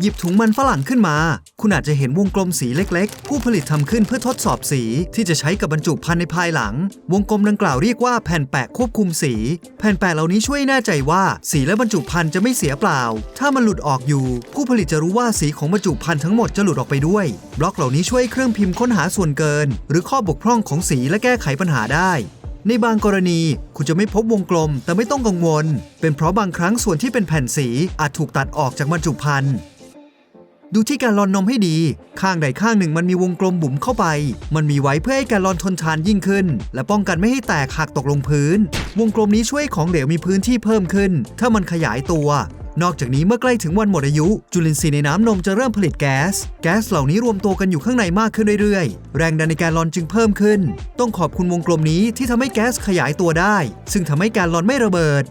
หยิบถุงมันฝรั่งขึ้นมา คุณอาจจะเห็นวงกลมสีเล็กๆ ผู้ผลิตทำขึ้นเพื่อทดสอบสีที่จะใช้กับบรรจุภัณฑ์ในภายหลัง วงกลมดังกล่าวเรียกว่าแผ่นแปะควบคุมสี แผ่นแปะเหล่านี้ช่วยแน่ใจว่าสีและบรรจุภัณฑ์จะไม่เสียเปล่า ถ้ามันหลุดออกอยู่ ผู้ผลิตจะรู้ว่าสีของบรรจุภัณฑ์ทั้งหมดจะหลุดออกไปด้วย บล็อกเหล่านี้ช่วยเครื่องพิมพ์ค้นหาส่วนเกิน หรือข้อบกพร่องของสีและแก้ไขปัญหาได้ในบางกรณีคุณจะไม่พบวงกลมแต่ไม่ต้องกังวล เป็นเพราะบางครั้งส่วนที่เป็นแผ่นสีอาจถูกตัดออกจากบรรจุภัณฑ์ ดูที่การลอนนมให้ดี ข้างใดข้างหนึ่งมันมีวงกลมบุ๋มเข้าไป มันมีไว้เพื่อให้การลอนทนทานยิ่งขึ้น และป้องกันไม่ให้แตกหักตกลงพื้น วงกลมนี้ช่วยให้ของเหลวมีพื้นที่เพิ่มขึ้น ถ้ามันขยายตัวนอกจากนี้เมื่อใกล้ถึงวันหมดอายุ จุลินทรีย์ในน้ำนมจะเริ่มผลิตแก๊ส แก๊สเหล่านี้รวมตัวกันอยู่ข้างในมากขึ้นเรื่อยๆ แรงดันในแการลอนจึงเพิ่มขึ้น ต้องขอบคุณวงกลมนี้ที่ทำให้แก๊สขยายตัวได้ ซึ่งทำให้แการลอนไม่ระเบิด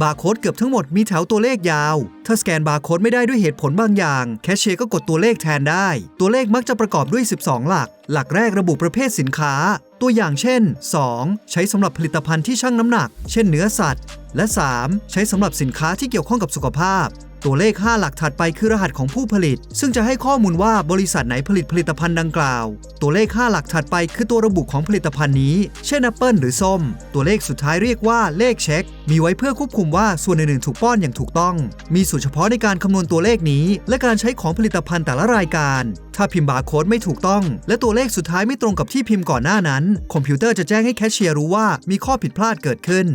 บาร์โค้ดเกือบทั้งหมดมีแถวตัวเลขยาว ถ้าสแกนบาร์โค้ดไม่ได้ด้วยเหตุผลบางอย่าง แคชเชียร์ก็กดตัวเลขแทนได้ ตัวเลขมักจะประกอบด้วย 12 หลัก หลักแรกระบุประเภทสินค้า ตัวอย่างเช่น 2. ใช้สำหรับผลิตภัณฑ์ที่ชั่งน้ำหนัก เช่นเนื้อสัตว์ และ 3. ใช้สำหรับสินค้าที่เกี่ยวข้องกับสุขภาพ ตัวเลข 5 หลักถัดไปคือรหัสของผู้ผลิต ซึ่งจะให้ข้อมูลว่าบริษัทไหนผลิตผลิตภัณฑ์ดังกล่าว ตัวเลข 5 หลักถัดไปคือตัวระบุของผลิตภัณฑ์นี้ เช่นแอปเปิลหรือส้ม ตัวเลขสุดท้ายเรียกว่าเลขเช็ค มีไว้เพื่อควบคุมว่าส่วนอื่นๆถูกป้อนอย่างถูกต้อง มีสูตรเฉพาะในการคำนวณตัวเลขนี้ และการใช้ของผลิตภัณฑ์แต่ละรายการ ถ้าพิมพ์บาร์โค้ดไม่ถูกต้อง และตัวเลขสุดท้ายไม่ตรงกับที่พิมพ์ก่อนหน้านั้น คอมพิวเตอร์จะแจ้งให้แคชเชียร์รู้ว่ามีข้อผิดพลาดเกิดขึ้น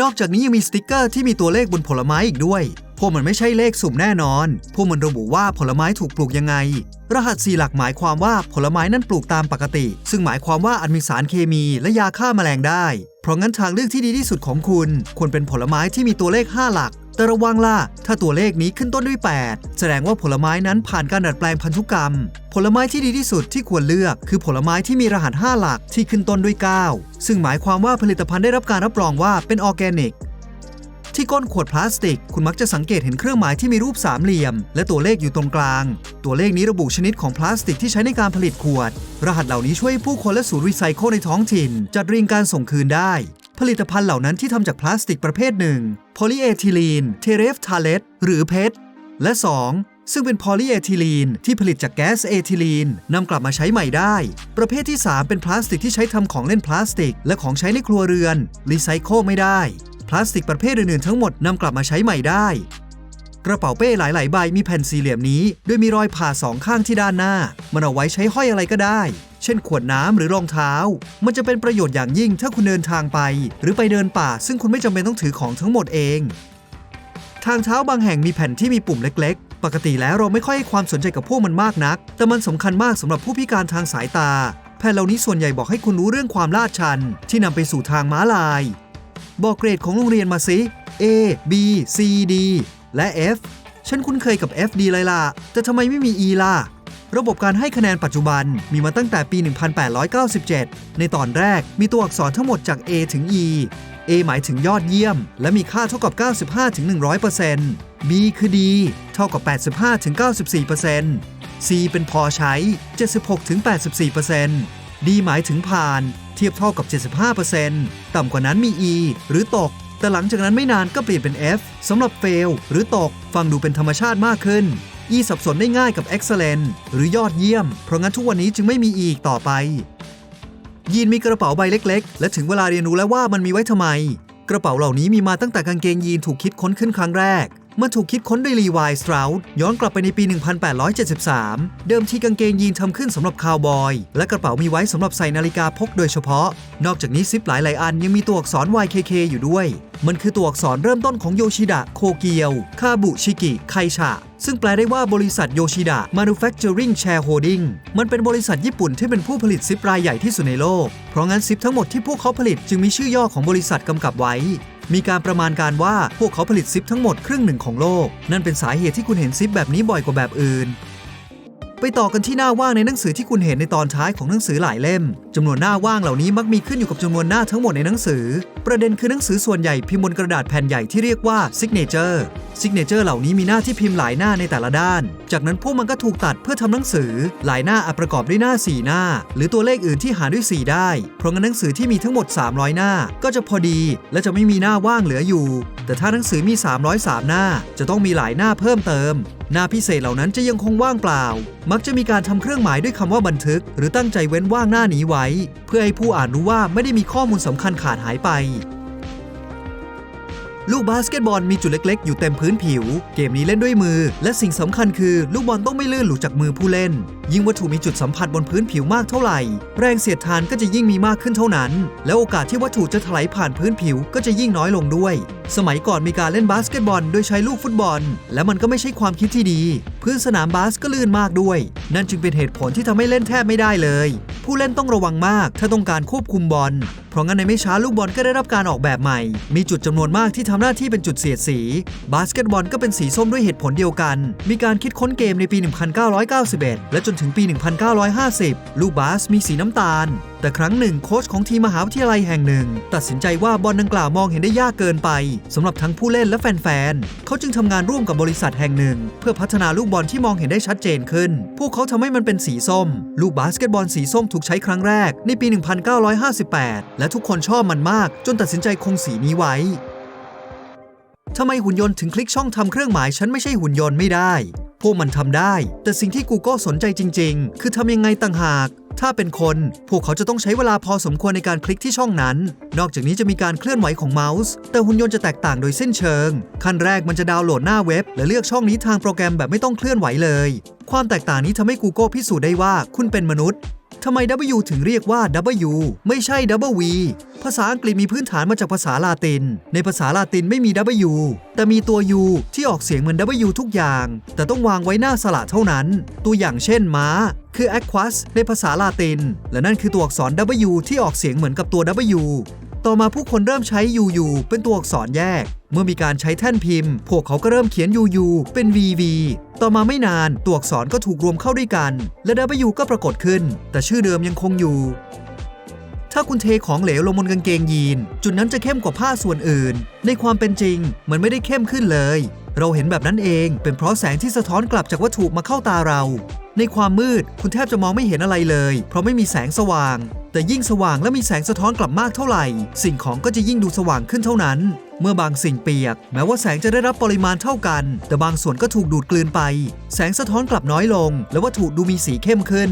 นอกจากนี้ยังมีสติกเกอร์ที่มีตัวเลขบนผลไม้อีกด้วย พวกมันไม่ใช่เลขสุ่มแน่นอน พวกมันระบุว่าผลไม้ถูกปลูกยังไง รหัสสี่หลักหมายความว่าผลไม้นั้นปลูกตามปกติ ซึ่งหมายความว่าอาจมีสารเคมีและยาฆ่าแมลงได้ เพราะงั้นทางเลือกที่ดีที่สุดของคุณ ควรเป็นผลไม้ที่มีตัวเลข 5 หลัก แต่ระวังล่ะ ถ้าตัวเลขนี้ขึ้นต้นด้วย 8 แสดงว่าผลไม้นั้นผ่านการดัดแปลงพันธุกรรม ผลไม้ที่ดีที่สุดที่ควรเลือก คือผลไม้ที่มีรหัส 5 หลักที่ขึ้นต้นด้วย 9 ซึ่งหมายความว่าผลิตภัณฑ์ได้รับการรับรองว่าเป็นออร์แกนิก ที่ก้นขวดพลาสติก คุณมักจะสังเกตเห็นเครื่องหมายที่มีรูปสามเหลี่ยม และตัวเลขอยู่ตรงกลาง ตัวเลขนี้ระบุชนิดของพลาสติกที่ใช้ในการผลิตขวด รหัสเหล่านี้ช่วยผู้คนและศูนย์รีไซเคิลในท้องถิ่น จัดเรียงการส่งคืนได้ ผลิตภัณฑ์เหล่านั้นที่ทำจากพลาสติกประเภทหนึ่งโพลีเอทิลีน เทเรฟทาเลตหรือเพชรและ 2ซึ่งเป็นโพลีเอทิลีนที่ผลิตจากแก๊สเอทิลีนนำกลับมาใช้ใหม่ได้ ประเภทที่ 3 เป็นพลาสติกที่ใช้ทำของเล่นพลาสติก และของใช้ในครัวเรือนรีไซเคิลไม่ได้ พลาสติกประเภทอื่นๆทั้งหมดนำกลับมาใช้ใหม่ได้ กระเป๋าเป้หลาย ๆ ใบมีแผ่นสี่เหลี่ยมนี้โดยมีรอยผ่าสองข้างที่ด้านหน้า มันเอาไว้ใช้ห้อยอะไรก็ได้ เช่นขวดน้ำหรือรองเท้า มันจะเป็นประโยชน์อย่างยิ่งถ้าคุณเดินทางไป หรือไปเดินป่า ซึ่งคุณไม่จำเป็นต้องถือของทั้งหมดเอง ทางเท้าบางแห่งมีแผ่นที่มีปุ่มเล็ก ๆปกติแล้วเราไม่ค่อยให้ความสนใจกับพวกมันมากนัก แต่มันสำคัญมากสำหรับผู้พิการทางสายตา แผ่นเหล่านี้ส่วนใหญ่บอกให้คุณรู้เรื่องความลาดชัน ที่นำไปสู่ทางม้าลาย บอกเกรดของโรงเรียนมาสิ A B C D และ F ฉันคุ้นเคยกับ F ดีเลยล่ะ แต่ทำไมไม่มี E ล่ะ ระบบการให้คะแนนปัจจุบันมีมาตั้งแต่ปี 1897 ในตอนแรกมีตัวอักษรทั้งหมดจาก A ถึง E A หมายถึงยอดเยี่ยม และมีค่าเท่ากับ 95ถึง100% B คือดี เท่ากับ 85ถึง94% C เป็นพอใช้ 76ถึง84% D หมายถึงผ่าน เทียบเท่ากับ 75%ต่ำกว่านั้นมี E หรือตก แต่หลังจากนั้นไม่นานก็เปลี่ยนเป็น F สำหรับ fail หรือตก ฟังดูเป็นธรรมชาติมากขึ้น E สับสนได้ง่ายกับ excellent หรือยอดเยี่ยม เพราะงั้นทุกวันนี้จึงไม่มี E อีกต่อไป ยีนมีกระเป๋าใบเล็ก ๆ และถึงเวลาเรียนรู้แล้วว่ามันมีไว้ทำไม กระเป๋าเหล่านี้มีมาตั้งแต่กางเกงยีนถูกคิดค้นขึ้นครั้งแรก มันถูกคิดค้นโดยลีวายสตราดย้อนกลับไปในปี 1873 เดิมทีกางเกงยีนทำขึ้นสำหรับคาวบอย และกระเป๋ามีไว้สำหรับใส่นาฬิกาพกโดยเฉพาะ นอกจากนี้ซิปหลายๆอันยังมีตัวอักษร YKK อยู่ด้วย มันคือตัวอักษรเริ่มต้นของโยชิดะโคเกียว คาบุชิกิ ไคชะซึ่งแปลได้ว่าบริษัทโยชิดะ Manufacturing Shareholding มันเป็นบริษัทญี่ปุ่นที่เป็นผู้ผลิตซิปรายใหญ่ที่สุดในโลก เพราะงั้นซิปทั้งหมดที่พวกเขาผลิตจึงมีชื่อย่อของบริษัทกำกับไว้ มีการประมาณการว่าพวกเขาผลิตซิปทั้งหมดครึ่งหนึ่งของโลก นั่นเป็นสาเหตุที่คุณเห็นซิปแบบนี้บ่อยกว่าแบบอื่น ไปต่อกันที่หน้าว่างในหนังสือที่คุณเห็นในตอนท้ายของหนังสือหลายเล่มจำนวนหน้าว่างเหล่านี้มักมีขึ้นอยู่กับจำนวนหน้าทั้งหมดในหนังสือ ประเด็นคือหนังสือส่วนใหญ่พิมพ์บนกระดาษแผ่นใหญ่ที่เรียกว่า signature signature เหล่านี้มีหน้าที่พิมพ์หลายหน้าในแต่ละด้าน จากนั้นพวกมันก็ถูกตัดเพื่อทำหนังสือ หลายหน้าอาจประกอบด้วยหน้า 4 หน้า หรือตัวเลขอื่นที่หารด้วย 4 ได้ เพราะงั้นหนังสือที่มีทั้งหมด 300 หน้า ก็จะพอดี และจะไม่มีหน้าว่างเหลืออยู่ แต่ถ้าหนังสือมี 303 หน้า จะต้องมีหลายหน้าเพิ่มเติม หน้าพิเศษเหล่านั้นจะยังคงว่างเปล่า มักจะมีการทำเครื่องหมายด้วยคำว่าบันทึก หรือตั้งใจเว้นว่างหน้านี้ไว้ เพื่อให้ผู้อ่านรู้ว่าไม่ได้มีข้อมูลสำคัญขาดหายไป ลูกบาสเกตบอลมีจุดเล็ก ๆ อยู่เต็มพื้นผิว เกมนี้เล่นด้วยมือ และสิ่งสำคัญคือ ลูกบอลต้องไม่ลื่นหลุดจากมือผู้เล่น ยิ่งวัตถุมีจุดสัมผัสบนพื้นผิวมากเท่าไหร่ แรงเสียดทานก็จะยิ่งมีมากขึ้นเท่านั้น และโอกาสที่วัตถุจะถลายผ่านพื้นผิวก็จะยิ่งน้อยลงด้วย สมัยก่อนมีการเล่นบาสเกตบอลโดยใช้ลูกฟุตบอล และมันก็ไม่ใช่ความคิดที่ดี พื้นสนามบาสก็ลื่นมากด้วย นั่นจึงเป็นเหตุผลที่ทำให้เล่นแทบไม่ได้เลย ผู้เล่นต้องระวังมาก ถ้าต้องการควบคุมบอล เพราะงั้นในไม่ช้าลูกบอลก็ได้รับการออกแบบใหม่ มีจุดจำนวนมากที่ทำหน้าที่เป็นจุดเสียดสี บาสเกตบอลก็เป็นสีส้มด้วยเหตุผลเดียวกัน มีการคิดค้นเกมในปี 1991 และจนถึงปี 1950 ลูกบาสมีสีน้ำตาล แต่ครั้งหนึ่งโค้ชของทีมมหาวิทยาลัยแห่งหนึ่ง ตัดสินใจว่าบอลดังกล่าวมองเห็นได้ยากเกินไปสำหรับทั้งผู้เล่นและแฟนๆ เขาจึงทำงานร่วมกับบริษัทแห่งหนึ่ง เพื่อพัฒนาลูกบอลที่มองเห็นได้ชัดเจนขึ้น พวกเขาทำให้มันเป็นสีส้ม ลูกบาสเกตบอลสีส้มถูกใช้ครั้งแรกในปี 1958 และทุกคนชอบมันมาก จนตัดสินใจคงสีนี้ไว้ ทำไมหุ่นยนต์ถึงคลิกช่องทำเครื่องหมายฉันไม่ใช่หุ่นยนต์ไม่ได้ พวกมันทำได้ แต่สิ่งที่ Google สนใจจริง ๆ คือทำยังไงต่างหาก ถ้าเป็นคน พวกเขาจะต้องใช้เวลาพอสมควรในการคลิกที่ช่องนั้น นอกจากนี้จะมีการเคลื่อนไหวของเมาส์ แต่หุ่นยนต์จะแตกต่างโดยสิ้นเชิง ขั้นแรกมันจะดาวน์โหลดหน้าเว็บ และเลือกช่องนี้ทางโปรแกรมแบบไม่ต้องเคลื่อนไหวเลย ความแตกต่างนี้ทำให้ Google พิสูจน์ได้ว่าคุณเป็นมนุษย์ ทำไม W ถึงเรียกว่า W ไม่ใช่ W ภาษาอังกฤษมีพื้นฐานมาจากภาษาลาติน ในภาษาลาตินไม่มี W แต่มีตัว U ที่ออกเสียงเหมือน W ทุกอย่าง แต่ต้องวางไว้หน้าสระเท่านั้น ตัวอย่างเช่นม้า คือ aquas ในภาษาลาติน และนั่นคือตัวอักษร W ที่ออกเสียงเหมือนกับตัว W ต่อมาผู้คนเริ่มใช้ UU เป็นตัวอักษรแยก เมื่อมีการใช้แท่นพิมพ์ พวกเขาก็เริ่มเขียน UU เป็น VV ต่อมาไม่นานตัวอักษรก็ถูกรวมเข้าด้วยกัน และ W ก็ปรากฏขึ้น แต่ชื่อเดิมยังคงอยู่ ถ้าคุณเทของเหลวลงบนกางเกงยีน จุดนั้นจะเข้มกว่าผ้าส่วนอื่น ในความเป็นจริง มันไม่ได้เข้มขึ้นเลย เราเห็นแบบนั้นเองเป็นเพราะแสงที่สะท้อนกลับจากวัตถุมาเข้าตาเรา ในความมืดคุณแทบจะมองไม่เห็นอะไรเลย เพราะไม่มีแสงสว่าง แต่ยิ่งสว่างและมีแสงสะท้อนกลับมากเท่าไหร่ สิ่งของก็จะยิ่งดูสว่างขึ้นเท่านั้น เมื่อบางสิ่งเปียก แม้ว่าแสงจะได้รับปริมาณเท่ากัน แต่บางส่วนก็ถูกดูดกลืนไป แสงสะท้อนกลับน้อยลง และวัตถุดูมีสีเข้มขึ้น